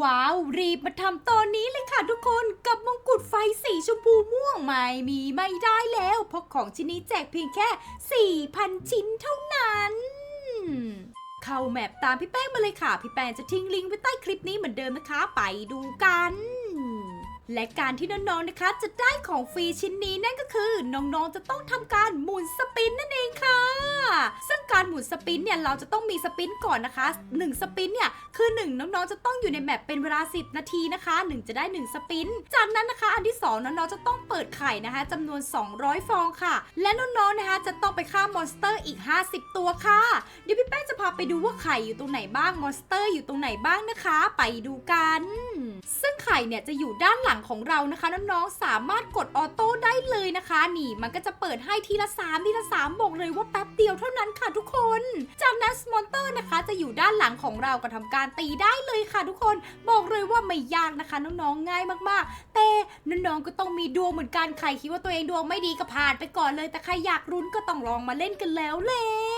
ว้าว รีบมาทำตอนนี้เลยค่ะทุกคนกับมงกุฎไฟสีชมพูม่วงไม่มีไม่ได้แล้ว เพราะของชิ้นนี้แจกเพียงแค่ 4,000 ชิ้นเท่านั้น เข้าแมปตามพี่แป้งมาเลยค่ะ พี่แป้งจะทิ้งลิงก์ไว้ใต้คลิปนี้เหมือนเดิมนะคะ ไปดูกันและการที่น้องๆ นะคะจะได้ของฟรีชิ้นนี้นั่นก็คือ น้องๆ จะต้องทำการหมุนสปินนั่นเองค่ะ ซึ่ง การหมุนสปินเนี่ยเราจะต้องมีสปินก่อนนะคะ1สปินเนี่ยคือ 1 น้องๆจะต้องอยู่ในแมปเป็นเวลา 10 นาทีนะคะ 1 จะได้ 1 สปิน จากนั้นนะคะ อันที่ 2 น้องๆจะต้องเปิดไข่นะคะจำนวน 200 ฟองค่ะ และน้องๆนะคะจะต้องไปฆ่ามอนสเตอร์อีก 50 ตัวค่ะ เดี๋ยวพี่แป้งจะพาไปดูว่าไข่อยู่ตรงไหนบ้างมอนสเตอร์อยู่ตรงไหนบ้างนะคะ ไปดูกัน ซึ่งไข่เนี่ยจะอยู่ด้านหลังของเรานะคะน้องๆสามารถกดออโต้ได้เลยนะคะนี่มันก็จะเปิดให้ทีละ 3 ทีละ 3 บอกเลยว่าแป๊บเดียวเท่านั้นค่ะทุกคน จากนั้นมอนเตอร์นะคะจะอยู่ด้านหลังของเราก็ทำการตีได้เลยค่ะทุกคน บอกเลยว่าไม่ยากนะคะน้องๆง่ายมากๆ แต่น้องๆก็ต้องมีดวงเหมือนกันใครคิดว่าตัวเองดวงไม่ดีก็ผ่านไปก่อนเลย แต่ใครอยากรุ้นก็ต้องลองมาเล่นกันแล้วแหละ